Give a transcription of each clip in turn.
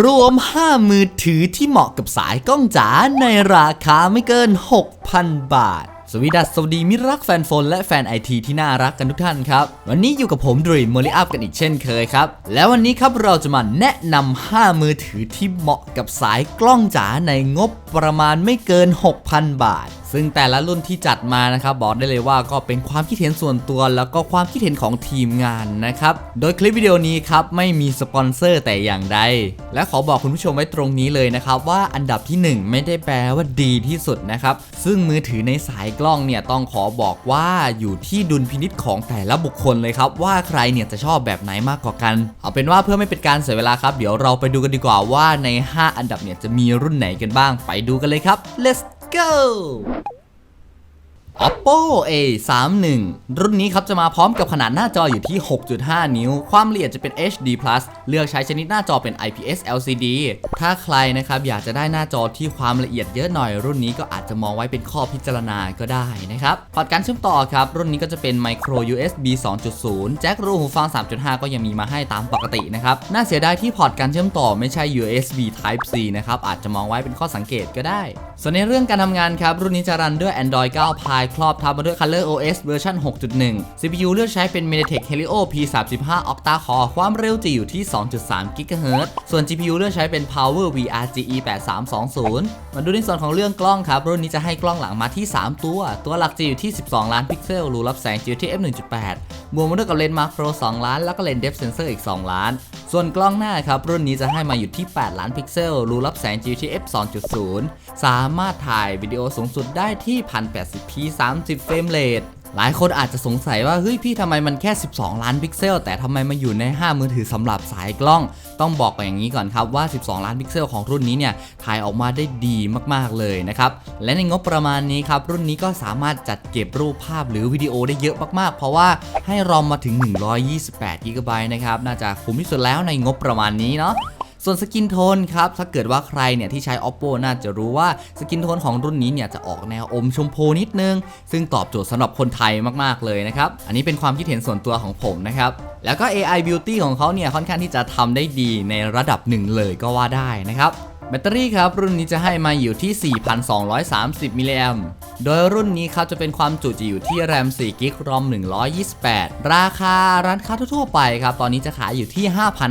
รวม 5 มือถือที่เหมาะกับสายกล้องจ๋าในราคาไม่เกิน 6,000 บาท สวีดัสสวัสดีมิรักแฟนโฟนและแฟนไอทีที่น่ารักกันทุกท่านครับ วันนี้อยู่กับผมดรีมโมลิอัพกันอีกเช่นเคยครับ แล้ววันนี้ครับเราจะมาแนะนำ 5 มือถือที่เหมาะกับสายกล้องจ๋าในงบประมาณไม่เกิน 6,000 บาท ซึ่งแต่ละรุ่นที่จัดมานะครับบอกได้เลยว่าก็เป็นความคิดเห็นส่วนตัว แล้วก็ความคิดเห็นของทีมงานนะครับโดยคลิปวิดีโอนี้ครับไม่มีสปอนเซอร์แต่อย่างใดและขอบอกคุณผู้ชมไว้ตรงนี้เลยนะครับว่าอันดับที่ 1 ไม่ได้แปลว่าดีที่สุดนะครับซึ่งมือถือในสายกล้องเนี่ยต้องขอบอกว่าอยู่ที่ดุลพินิษของแต่ละบุคคลเลยครับว่าใครเนี่ยจะชอบแบบไหนมากกว่ากัน เอาเป็นว่าเพื่อไม่เป็นการเสียเวลาครับเดี๋ยวเราไปดูกันดีกว่าว่าใน 5 อันดับเนี่ยจะมีรุ่นไหนกันบ้างไปดูกันเลยครับ let's go Oppo A 3 1รุ่นนี้ครับจะมาพร้อมกับขนาดหน้าจออยู่ที่ 6.5 นิ้ว ความละเอียดจะเป็น HD+ เลือกใช้ชนิดหน้าจอเป็น IPS LCD ถ้าใครนะครับอยากจะได้หน้าจอที่ความละเอียดเยอะหน่อย รุ่นนี้ก็อาจจะมองไว้เป็นข้อพิจารณาก็ได้นะครับพอร์ตการเชื่อมต่อครับ รุ่นนี้ก็จะเป็น Micro USB 2.0 แจ็ครูหูฟัง 3.5 ก็ยังมีมาให้ตามปกตินะครับ น่าเสียดายที่พอร์ตการเชื่อมต่อไม่ใช่ USB Type C นะครับอาจจะมองไว้เป็นข้อสังเกตก็ได้ ส่วนในเรื่องการทำงานครับรุ่นนี้จะรันด้วย Android 9 Pie ครอบทับมาด้วย Color OS เวอร์ชัน6.1 CPU เลือกใช้เป็น MediaTek Helio P35 Octa Core ความเร็วจะอยู่ที่ 2.3 GHz ส่วน GPU เลือกใช้เป็น Power VRGE 8320 มาดูในส่วนของเรื่องกล้องครับ รุ่นนี้จะให้กล้องหลังมาที่ 3 ตัว ตัวหลักจะอยู่ที่ 12 ล้านพิกเซล รูรับแสงจะอยู่ที่ f1.8 บวกมาด้วยกับเลนส์มาโคร2 ล้าน แล้วก็เลนส์ depth sensor อีก 2 ล้าน ส่วนกล้องหน้าครับ รุ่นนี้จะให้มาอยู่ที่ 8 ล้านพิกเซล รูรับแสงจะอยู่ที่ f 2.0 สามารถถ่ายวิดีโอสูงสุดได้ที่ 1080p 30 เฟรมเรทหลายคนอาจจะสงสัยว่าเฮ้ยพี่ทำไมมันแค่ 12 ล้านพิกเซล แต่ทำไมมาอยู่ใน 5 มือถือสำหรับสายกล้อง ต้องบอกกันอย่างนี้ก่อนครับว่า 12 ล้านพิกเซลของรุ่นนี้เนี่ยถ่ายออกมาได้ดีมากๆเลยนะครับ และในงบประมาณนี้ครับ รุ่นนี้ก็สามารถจัดเก็บรูปภาพหรือวิดีโอได้เยอะมากๆ เพราะว่าให้รอมมาถึง 128 g b นะครับน่าจะคุ้มที่สุดแล้วในงบประมาณนี้เนาะ ส่วนสกินโทนครับถ้าเกิดว่าใครเนี่ยที่ใช้ oppo น่าจะรู้ว่าสกินโทนของรุ่นนี้เนี่ยจะออกแนวอมชมพูนิดนึง ซึ่งตอบโจทย์สำหรับคนไทยมากๆเลยนะครับ อันนี้เป็นความคิดเห็นส่วนตัวของผมนะครับ แล้วก็ AI beauty ของเขาเนี่ยค่อนข้างที่จะทำได้ดีในระดับหนึ่งเลยก็ว่าได้นะครับ แบตเตอรี่ครับ รุ่นนี้จะให้มาอยู่ที่ 4,230 มิลลิแอมป์โดยรุ่นนี้ครับจะเป็นความจุจะอยู่ที่แรม4กิกรอม128 ราคาร้านค้าทั่วๆไปครับ ตอนนี้จะขายอยู่ที่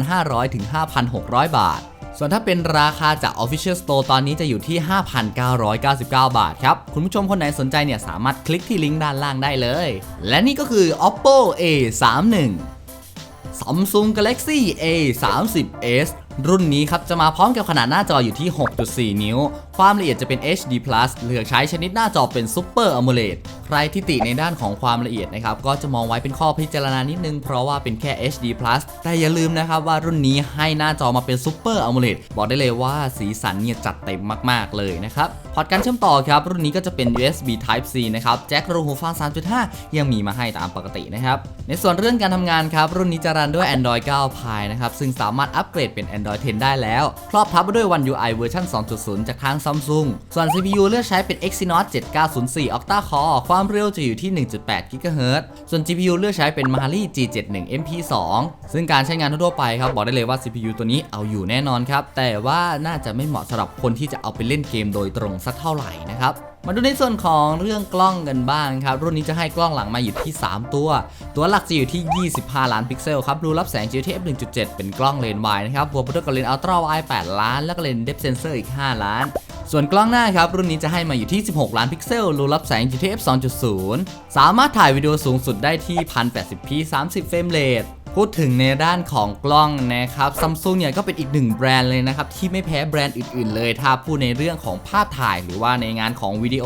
5,500ถึง5,600 บาท ส่วนถ้าเป็นราคาจาก Official Store ตอนนี้จะอยู่ที่ 5,999 บาทครับ คุณผู้ชมคนไหนสนใจเนี่ยสามารถคลิกที่ลิงก์ด้านล่างได้เลย และนี่ก็คือ Oppo A 3 1 Samsung Galaxy A 3 0 s รุ่นนี้ครับจะมาพร้อมกับขนาดหน้าจออยู่ที่ 6.4 นิ้ว ความละเอียดจะเป็น HD+ เลือกใช้ชนิดหน้าจอเป็น Super AMOLED ใครที่ติในด้านของความละเอียดนะครับก็จะมองไว้เป็นข้อพิจารณานิดนึง เพราะว่าเป็นแค่ HD+ แต่อย่าลืมนะครับว่ารุ่นนี้ให้หน้าจอมาเป็น Super AMOLED บอกได้เลยว่าสีสันเนี่ยจัดเต็มมาก ๆ เลยนะครับพอร์ตการเชื่อมต่อครับรุ่นนี้ก็จะเป็น USB Type C นะครับแจ็ครูหูฟัง 3.5 ยังมีมาให้ตามปกตินะครับในส่วนเรื่องการทำงานครับรุ่นนี้จะรันด้วย Android 9 Pie นะครับซึ่งสามารถอัปเกรดเป็น Android 10 ได้แล้ว ครอบทับด้วย One UI เวอร์ชัน2.0 จากทาง Samsung ส่วน CPU เลือกใช้เป็น Exynos 7904 Octa Core ความเร็วจะอยู่ที่ 1.8 GHz ส่วน GPU เลือกใช้เป็น Mali G71 MP2 ซึ่งการใช้งานทั่วไปครับบอกได้เลยว่า CPU ตัวนี้เอาอยู่แน่นอนครับ แต่ว่าน่าจะไม่เหมาะสำหรับคนที่จะเอาไปเล่นเกมโดยตรงสักเท่าไหร่นะครับ มาดูในส่วนของเรื่องกล้องกันบ้างครับ รุ่นนี้จะให้กล้องหลังมาอยู่ที่ 3 ตัว ตัวหลักจะอยู่ที่ 25 ล้านพิกเซลครับ รูรับแสงจะอยู่ที่ f 1.7 เป็นกล้องเลนส์วายนะครับบวกไปด้วยกับเลนส์อัลตร้าไว8ล้าน แล้วก็เลนส์เดฟเซนเซอร์อีก 5 ล้าน ส่วนกล้องหน้าครับ รุ่นนี้จะให้มาอยู่ที่ 16 ล้านพิกเซล รูรับแสงอยู่ที่ f 2.0 สามารถถ่ายวิดีโอสูงสุดได้ที่ 1080p 30 เฟรมเรท พูดถึงในด้านของกล้องนะครับซัมซุงเนี่ยก็เป็นอีกหนึ่งแบรนด์เลยนะครับ ที่ไม่แพ้แบรนด์อื่นๆ เลย ถ้าพูดในเรื่องของภาพถ่ายหรือว่าในงานของวิดีโอ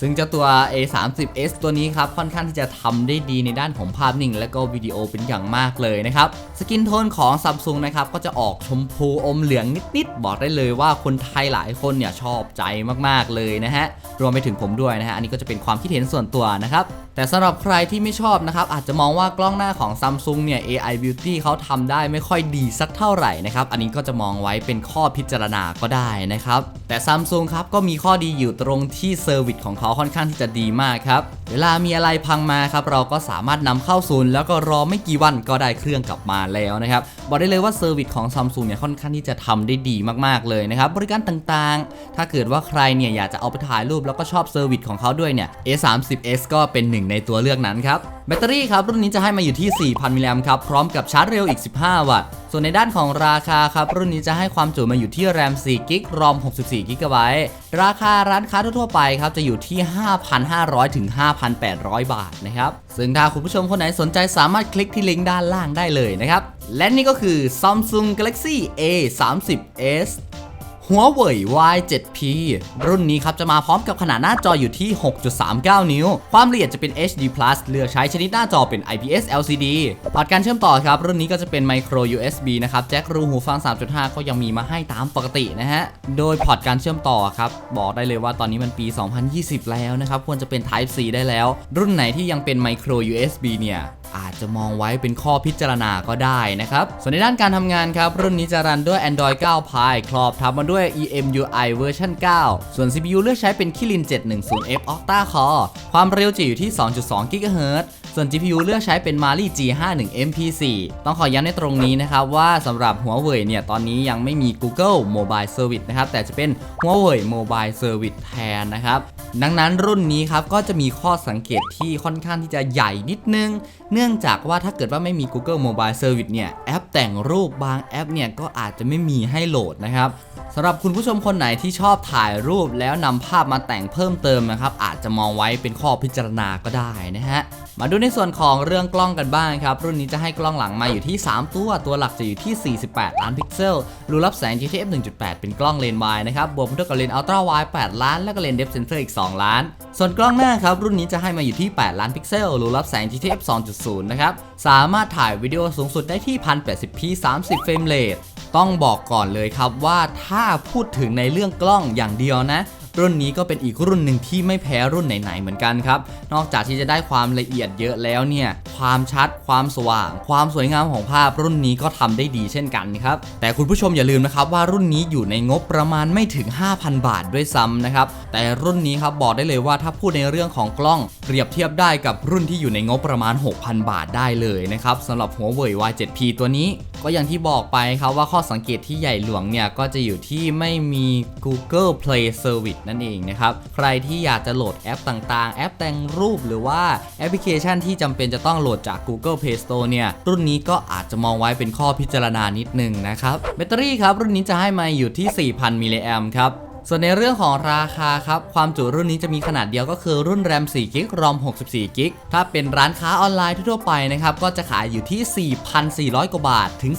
ซึ่งเจ้าตัว A 3 0 S ตัวนี้ครับ ค่อนข้างที่จะทำได้ดีในด้านของภาพนิ่ง และก็วิดีโอเป็นอย่างมากเลยนะครับ สกินโทนของซัมซุงนะครับก็จะออกชมพูอมเหลืองนิด ๆ บอกได้เลยว่าคนไทยหลายคนเนี่ยชอบใจมากๆเลยนะฮะรวมไปถึงผมด้วยนะฮะอันนี้ก็จะเป็นความคิดเห็นส่วนตัวนะครับ แต่สำหรับใครที่ไม่ชอบนะครับ อาจจะมองว่ากล้องหน้าของ Samsung เนี่ย AI Beauty เขาทำได้ไม่ค่อยดีสักเท่าไหร่นะครับ อันนี้ก็จะมองไว้เป็นข้อพิจารณาก็ได้นะครับ แต่ Samsung ครับก็มีข้อดีอยู่ตรงที่เซอร์วิสของเขาค่อนข้างที่จะดีมากครับ เวลามีอะไรพังมาครับเราก็สามารถนำเข้าศูนย์แล้วก็รอไม่กี่วันก็ได้เครื่องกลับมาแล้วนะครับบอกได้เลยว่าเซอร์วิสของ Samsung เนี่ยค่อนข้างที่จะทำได้ดีมากๆเลยนะครับบริการต่างๆ ถ้าเกิดว่าใครเนี่ยอยากจะเอาไปถ่ายรูปแล้วก็ชอบเซอร์วิสของเขาด้วยเนี่ย A30s ก็เป็นหนึ่งในตัวเลือกนั้นครับ แบตเตอรี่ครับ รุ่นนี้จะให้มาอยู่ที่ 4,000 มิลลิแอมป์ครับ พร้อมกับชาร์จเร็วอีก 15 วัตต์ ส่วนในด้านของราคาครับ รุ่นนี้จะให้ความจุมาอยู่ที่แรม4กิกรอม64กิกะไบต์ราคาร้านค้าทั่วๆไปครับ จะอยู่ที่ 5,500 ถึง 5,800 บาทนะครับ ซึ่งถ้าคุณผู้ชมคนไหนสนใจสามารถคลิกที่ลิงก์ด้านล่างได้เลยนะครับ และนี่ก็คือ Samsung Galaxy A30s หัวเว่ย Y7P รุ่นนี้ครับจะมาพร้อมกับขนาดหน้าจออยู่ที่ 6.39 นิ้ว ความละเอียดจะเป็น HD+ เลือกใช้ชนิดหน้าจอเป็น IPS LCD พอร์ตการเชื่อมต่อครับ รุ่นนี้ก็จะเป็น Micro USB นะครับแจ็ครูหูฟัง 3.5 ก็ยังมีมาให้ตามปกตินะฮะ โดยพอร์ตการเชื่อมต่อครับ บอกได้เลยว่าตอนนี้มันปี 2020 แล้วนะครับ ควรจะเป็น Type C ได้แล้ว รุ่นไหนที่ยังเป็น Micro USB เนี่ย อาจจะมองไว้เป็นข้อพิจารณาก็ได้นะครับ ส่วนในด้านการทำงานครับ รุ่นนี้จะรันด้วย Android 9 Pie ครอบทับมาด้วย EMUI เวอร์ชัน9 ส่วน CPU เลือกใช้เป็น Kirin 710F Octa Core ความเร็วจะอยู่ที่ 2.2 GHz ส่วน GPU เลือกใช้เป็น Mali G51 MP4 ต้องขอย้ำในตรงนี้นะครับว่าสำหรับหัวเว่ยเนี่ย ตอนนี้ยังไม่มี Google Mobile Service นะครับ แต่จะเป็นหัวเว่ย Mobile Service แทนนะครับ ดังนั้นรุ่นนี้ครับก็จะมีข้อสังเกตที่ค่อนข้างที่จะใหญ่นิดนึงเนื่องื่องจากว่าถ้าเกิดว่าไม่มี Google Mobile Service เนี่ยแอปแต่งรูปบางแอปเนี่ยก็อาจจะไม่มีให้โหลดนะครับสำหรับคุณผู้ชมคนไหนที่ชอบถ่ายรูปแล้วนำภาพมาแต่งเพิ่มเติมนะครับอาจจะมองไว้เป็นข้อพิจารณาก็ได้นะฮะ มาดูในส่วนของเรื่องกล้องกันบ้างครับ รุ่นนี้จะให้กล้องหลังมาอยู่ที่ 3 ตัว ตัวหลักจะอยู่ที่ 48 ล้านพิกเซล รูรับแสง GTF 1.8 เป็นกล้องเลนส์วายนะครับ บวกด้วยกับเลนส์อัลตร้าไวด์8ล้าน แล้วก็เลนส์เดฟเซนเซอร์อีก 2 ล้าน ส่วนกล้องหน้าครับ รุ่นนี้จะให้มาอยู่ที่ 8 ล้านพิกเซล รูรับแสง GTF 2.0 นะครับ สามารถถ่ายวิดีโอสูงสุดได้ที่ 1080p 30 เฟรมเรทต้องบอกก่อนเลยครับว่าถ้าพูดถึงในเรื่องกล้องอย่างเดียวนะ รุ่นนี้ก็เป็นอีกรุ่นหนึ่งที่ไม่แพ้รุ่นไหนๆเหมือนกันครับ นอกจากที่จะได้ความละเอียดเยอะแล้วเนี่ย ความชัด ความสว่าง ความสวยงามของภาพรุ่นนี้ก็ทำได้ดีเช่นกันครับ แต่คุณผู้ชมอย่าลืมนะครับว่ารุ่นนี้อยู่ในงบประมาณไม่ถึง 5,000 บาทด้วยซ้ำนะครับ แต่รุ่นนี้ครับบอกได้เลยว่าถ้าพูดในเรื่องของกล้องเปรียบเทียบได้กับรุ่นที่อยู่ในงบประมาณ 6,000 บาทได้เลยนะครับสำหรับหัวเว่ย Y7P ตัวนี้ ก็อย่างที่บอกไปครับว่าข้อสังเกตที่ใหญ่หลวงเนี่ยก็จะอยู่ที่ไม่มี Google Play Service นั่นเองนะครับ ใครที่อยากจะโหลดแอปต่างๆ แอปแต่งรูปหรือว่าแอปพลิเคชันที่จำเป็นจะต้องโหลดจาก Google Play Store เนี่ย รุ่นนี้ก็อาจจะมองไว้เป็นข้อพิจารณานิดนึงนะครับ แบตเตอรี่ครับ รุ่นนี้จะให้มาอยู่ที่ 4,000 มิลลิแอมครับ ส่วนในเรื่องของราคาครับ ความจุรุ่นนี้จะมีขนาดเดียวก็คือรุ่นแรม4กิกรอม64กิกถ้าเป็นร้านค้าออนไลน์ทั่วไปนะครับก็จะขายอยู่ที่ 4,400 กว่าบาท ถึง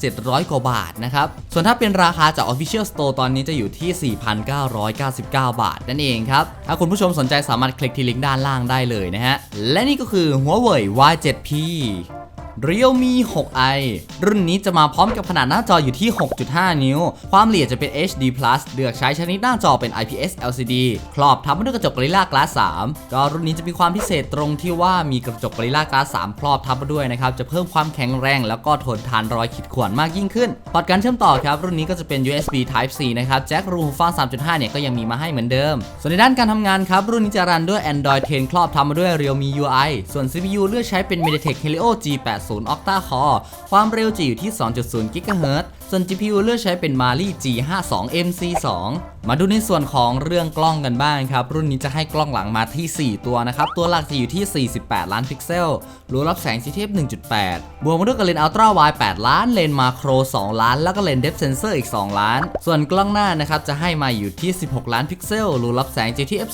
4,700 กว่าบาทนะครับ ส่วนถ้าเป็นราคาจาก Official Store ตอนนี้จะอยู่ที่ 4,999 บาท นั่นเองครับ ถ้าคุณผู้ชมสนใจสามารถคลิกที่ลิงก์ด้านล่างได้เลยนะฮะ และนี่ก็คือหัวเว่ย Y7P Realme 6i รุ่นนี้จะมาพร้อมกับขนาดหน้าจออยู่ที่ 6.5 นิ้ว ความละเอียดจะเป็น HD+ เลือกใช้ชนิดหน้าจอเป็น IPS LCD ครอบทับมาด้วยกระจก Gorilla Glass 3 ก็รุ่นนี้จะมีความพิเศษตรงที่ว่ามีกระจก Gorilla Glass 3 ครอบทับมาด้วยนะครับ จะเพิ่มความแข็งแรงแล้วก็ทนทานรอยขีดข่วนมากยิ่งขึ้นพอร์ตการเชื่อมต่อครับ รุ่นนี้ก็จะเป็น USB Type C นะครับแจ็ครูหูฟัง 3.5 เนี่ยก็ยังมีมาให้เหมือนเดิม ส่วนในด้านการทำงานครับ รุ่นนี้จะรันด้วย Android 10 ครอบทับมาด้วย Realme UI ส่วน CPU เลือกใช้เป็น MediaTek Helio G80 Octa Core ความเร็วจะอยู่ที่ 2.0 GHz ส่วน GPU เลือกใช้เป็น Mali G52 MC2 มาดูในส่วนของเรื่องกล้องกันบ้างครับ รุ่นนี้จะให้กล้องหลังมาที่ 4 ตัวนะครับ ตัวหลักจะอยู่ที่ 48 ล้านพิกเซลรูรับแสง GTF 1.8 บวกมาด้วยกับเลนส์อัลตร้าไวด์8ล้าน เลนส์มาโคร 2 ล้าน แล้วก็เลนส์เดฟเซนเซอร์อีก 2 ล้าน ส่วนกล้องหน้านะครับจะให้มาอยู่ที่ 16 ล้านพิกเซลรูรับแสง GTF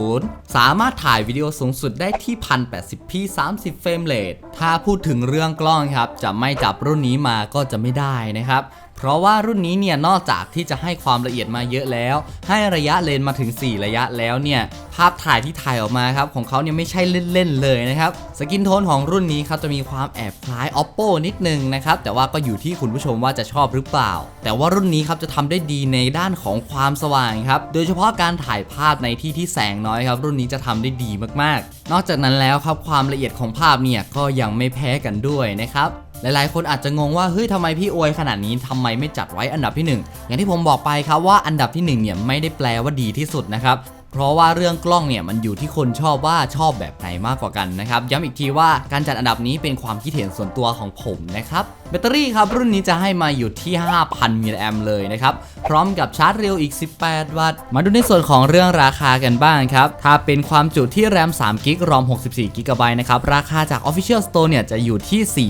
2.0 สามารถถ่ายวิดีโอสูงสุดได้ที่ 1080p 30 เฟรมเรทถ้าพูดถึงเรื่องกล้องครับจะไม่จับรุ่นนี้มาก็จะไม่ได้นะครับ เพราะว่ารุ่นนี้เนี่ยนอกจากที่จะให้ความละเอียดมาเยอะแล้ว ให้ระยะเลนมาถึง 4 ระยะแล้วเนี่ยภาพถ่ายที่ถ่ายออกมาครับของเขาเนี่ยไม่ใช่เล่นๆเลยนะครับสกินโทนของรุ่นนี้ครับจะมีความแอบคล้าย oppo นิดนึงนะครับแต่ว่าก็อยู่ที่คุณผู้ชมว่าจะชอบหรือเปล่า แต่ว่ารุ่นนี้ครับจะทำได้ดีในด้านของความสว่างครับโดยเฉพาะการถ่ายภาพในที่ที่แสงน้อยครับรุ่นนี้จะทำได้ดีมากๆ นอกจากนั้นแล้วครับความละเอียดของภาพเนี่ยก็ยังไม่แพ้กันด้วยนะครับ หลายๆ คนอาจจะงงว่าเฮ้ยทำไมพี่อวยขนาดนี้ทำไมไม่จัดไว้อันดับที่ 1 อย่างที่ผมบอกไปครับว่าอันดับที่1เนี่ยไม่ได้แปลว่าดีที่สุดนะครับ เพราะว่าเรื่องกล้องเนี่ยมันอยู่ที่คนชอบว่าชอบแบบไหนมากกว่ากันนะครับย้ำอีกทีว่าการจัดอันดับนี้เป็นความคิดเห็นส่วนตัวของผมนะครับแบตเตอรี่ครับรุ่นนี้จะให้มาอยู่ที่ 5,000มิลลิแอมเลยนะครับพร้อมกับชาร์จเร็วอีก 18 วัตต์ มาดูในส่วนของเรื่องราคากันบ้างครับถ้าเป็นความจุที่แรม3กิกรอม64กิกะไบต์นะครับราคาจาก Official Store เนี่ยจะอยู่ที่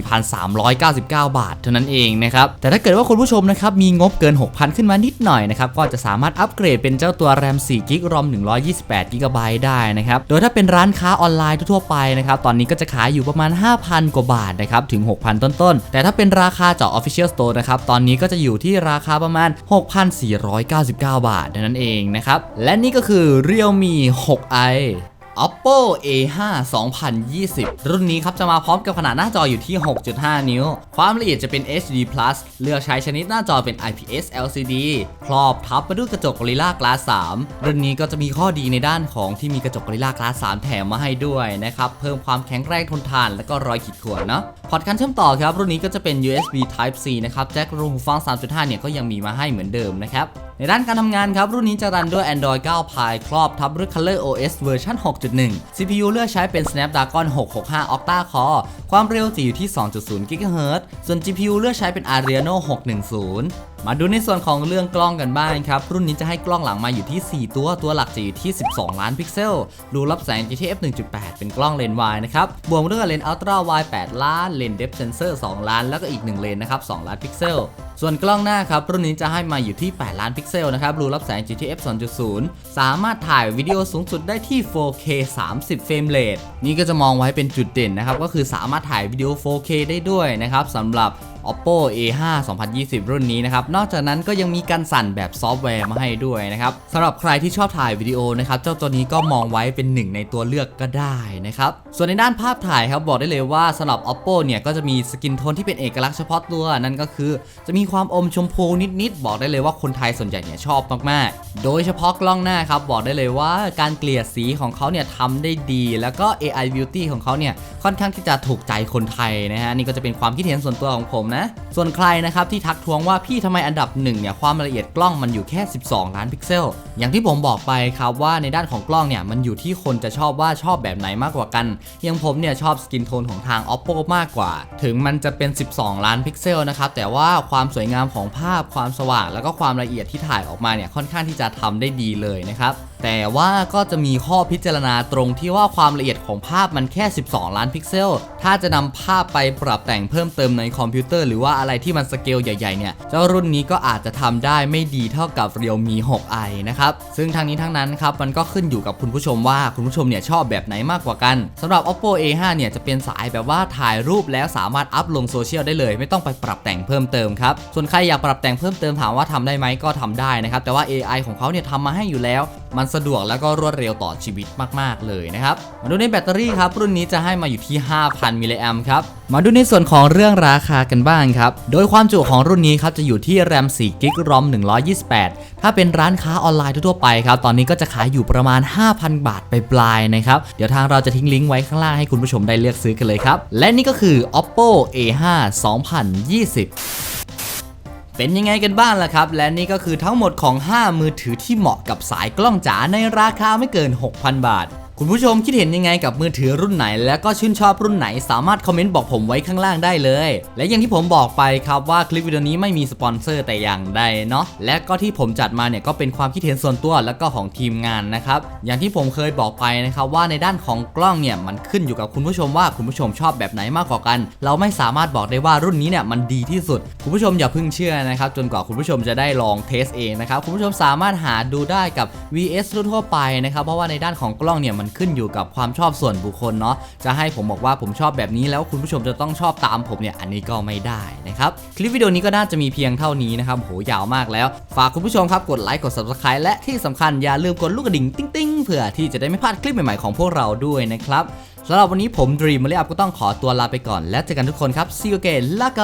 4,399 บาท เท่านั้นเองนะครับแต่ถ้าเกิดว่าคุณผู้ชมนะครับมีงบเกิน 6,000 ขึ้นมานิดหน่อยนะครับก็จะสามารถอัปเกรดเป็นเจ้าตัวแรม4กิกรอม128กิกะไบต์ได้นะครับ โดยถ้าเป็นร้านค้าออนไลน์ทั่วไปนะครับ ตอนนี้ก็จะขายอยู่ประมาณ 5,000 กว่าบาทนะครับ ถึง 6,000 ต้นๆ แต่ถ้าเป็นราคาจาก Official Store นะครับ ตอนนี้ก็จะอยู่ที่ราคาประมาณ 6,499 บาทนั่นเองนะครับ และนี่ก็คือ Realme 6i oppo a5 2020 รุ่นนี้ครับจะมาพร้อมกับขนาดหน้าจออยู่ที่ 6.5 นิ้ว ความละเอียดจะเป็น HD Plus เลือกใช้ชนิดหน้าจอเป็น IPS LCD ครอบทับไปด้วยกระจก Gorilla Glass 3 รุ่นนี้ก็จะมีข้อดีในด้านของที่มีกระจก Gorilla Glass 3 แถมมาให้ด้วยนะครับ เพิ่มความแข็งแรงทนทาน และก็รอยขีดข่วนเนาะพอร์ตการเชื่อมต่อครับ รุ่นนี้ก็จะเป็น USB Type C นะครับแจ็ครูหูฟัง 3.5 เนี่ยก็ยังมีมาให้เหมือนเดิมนะครับ ในด้านการทำงานครับ รุ่นนี้จะรันด้วย Android 9 Pie ครอบทับด้วย Color OS เวอร์ชัน6.1 CPU เลือกใช้เป็น Snapdragon 665 Octa Core ความเร็วจะอยู่ที่ 2.0 GHz ส่วน GPU เลือกใช้เป็น Adreno 610 มาดูในส่วนของเรื่องกล้องกันบ้างครับ รุ่นนี้จะให้กล้องหลังมาอยู่ที่ 4 ตัวตัวหลักจะอยู่ที่ 12 ล้านพิกเซล รูรับแสง GTF 1.8 เป็นกล้องเลนส์วายนะครับ บวกด้วยเลนส์ Ultra Wide 8ล้าน เลนส์ Depth Sensor 2ล้าน แล้วก็อีก 1 เลนส์นะครับ 2 ล้านพิกเซล ส่วนกล้องหน้าครับ รุ่นนี้จะให้มาอยู่ที่ 8 ล้านพิกเซลนะครับ รูรับแสง GTF 2.0 สามารถถ่ายวิดีโอสูงสุดได้ที่ 4K 30 เฟรมเรท นี่ก็จะมองไว้เป็นจุดเด่นนะครับ ก็คือสามารถถ่ายวิดีโอ 4K ได้ด้วยนะครับสำหรับ oppo a5 2020 รุ่นนี้นะครับ นอกจากนั้นก็ยังมีการสั่นแบบซอฟต์แวร์มาให้ด้วยนะครับสำหรับใครที่ชอบถ่ายวิดีโอนะครับ เจ้าตัวนี้ก็มองไว้เป็นหนึ่งในตัวเลือกก็ได้นะครับ ส่วนในด้านภาพถ่ายครับบอกได้เลยว่าสำหรับ oppo เนี่ยก็จะมีสกินโทนที่เป็นเอกลักษณ์เฉพาะตัวนั่นก็คือ จะมีความอมชมพูนิดๆบอกได้เลยว่าคนไทยส่วนใหญ่เนี่ยชอบมากๆ โดยเฉพาะกล้องหน้าครับบอกได้เลยว่าการเกลี่ยสีของเขาเนี่ยทำได้ดี แล้วก็ AI beauty ของเขาเนี่ยค่อนข้างที่จะถูกใจคนไทยนะฮะนี่ก็จะเป็นความคิดเห็นส่วนตัวของผมนะ ส่วนใครนะครับที่ทักท้วงว่าพี่ทำไมอันดับหนึ่งเนี่ยความละเอียดกล้องมันอยู่แค่ 12 ล้านพิกเซล อย่างที่ผมบอกไปครับว่าในด้านของกล้องเนี่ยมันอยู่ที่คนจะชอบว่าชอบแบบไหนมากกว่ากัน อย่างผมเนี่ยชอบสกินโทนของทาง oppo มากกว่า ถึงมันจะเป็น 12 ล้านพิกเซลนะครับแต่ว่าความสวยงามของภาพความสว่าง แล้วก็ความละเอียดที่ถ่ายออกมาเนี่ยค่อนข้างที่จะทำได้ดีเลยนะครับ แต่ว่าก็จะมีข้อพิจารณาตรงที่ว่าความละเอียดของภาพมันแค่ 12 ล้านพิกเซล ถ้าจะนำภาพไปปรับแต่งเพิ่มเติมในคอมพิวเตอร์หรือว่าอะไรที่มันสเกลใหญ่ๆเนี่ย เจ้ารุ่นนี้ก็อาจจะทำได้ไม่ดีเท่ากับ Realme 6i นะครับ ซึ่งทางนี้ทั้งนั้นครับ มันก็ขึ้นอยู่กับคุณผู้ชมว่าคุณผู้ชมเนี่ยชอบแบบไหนมากกว่ากันสำหรับ oppo a5 เนี่ยจะเป็นสายแบบว่าถ่ายรูปแล้วสามารถอัพลงโซเชียลได้เลย ไม่ต้องไปปรับแต่งเพิ่มเติมครับส่วนใครอยากปรับแต่งเพิ่มเติมถามว่าทำได้ไหมก็ทำได้นะครับแต่ว่า AI ของเขาเนี่ยทำมาให้อยู่แล้วมันสะดวกแล้วก็รวดเร็วต่อชีวิตมาก ๆ เลยนะครับ มาดูในแบตเตอรี่ครับรุ่นนี้จะให้มาอยู่ที่ 5,000 มิลลิแอมครับ มาดูในส่วนของเรื่องราคากันบ้างครับ โดยความจุของรุ่นนี้ครับจะอยู่ที่แรม4กิกรอม128 ถ้าเป็นร้านค้าออนไลน์ทั่วไปครับตอนนี้ก็จะขายอยู่ประมาณ 5,000 บาทไปปลายๆนะครับเดี๋ยวทางเราจะทิ้งลิงก์ไว้ข้างล่างให้คุณผู้ชมได้เลือกซื้อกันเลยครับและนี่ก็คือ oppo a5 2020 เป็นยังไงกันบ้างล่ะครับ และนี่ก็คือทั้งหมดของ 5 มือถือที่เหมาะกับสายกล้องจ๋าในราคาไม่เกิน 6,000 บาท คุณผู้ชมคิดเห็นยังไงกับมือถือรุ่นไหน และก็ชื่นชอบรุ่นไหน สามารถคอมเมนต์บอกผมไว้ข้างล่างได้เลย และอย่างที่ผมบอกไปครับว่าคลิปวิดีโอนี้ไม่มีสปอนเซอร์แต่อย่างใดเนาะและก็ที่ผมจัดมาเนี่ยก็เป็นความคิดเห็นส่วนตัวแล้วก็ของทีมงานนะครับอย่างที่ผมเคยบอกไปนะครับว่าในด้านของกล้องเนี่ยมันขึ้นอยู่กับคุณผู้ชมว่าคุณผู้ชมชอบแบบไหนมากกว่ากัน เราไม่สามารถบอกได้ว่ารุ่นนี้เนี่ยมันดีที่สุด คุณผู้ชมอย่าเพิ่งเชื่อนะครับจนกว่าคุณผู้ชมจะได้ลองเทสเองนะครับคุณผู้ชมสามารถหาดูได้กับ VS รุ่นทั่วไปนะครับเพราะว่าในด้านของกล้องเนี่ยมันขึ้นอยู่กับความชอบส่วนบุคคลเนาะจะให้ผมบอกว่าผมชอบแบบนี้แล้วคุณผู้ชมจะต้องชอบตามผมเนี่ยอันนี้ก็ไม่ได้นะครับคลิปวิดีโอนี้ก็น่าจะมีเพียงเท่านี้นะครับโหยาวมากแล้ว ฝากคุณผู้ชมครับกดไลค์กด subscribe และที่สำคัญอย่าลืมกดลูกกระดิ่งติ้งๆเผื่อที่จะได้ไม่พลาดคลิปใหม่ๆของพวกเราด้วยนะครับสำหรับวันนี้ผม Dream มาเรียบก็ต้องขอตัวลาไปก่อน แล้วเจอกันทุกคนครับ see you again ลาไก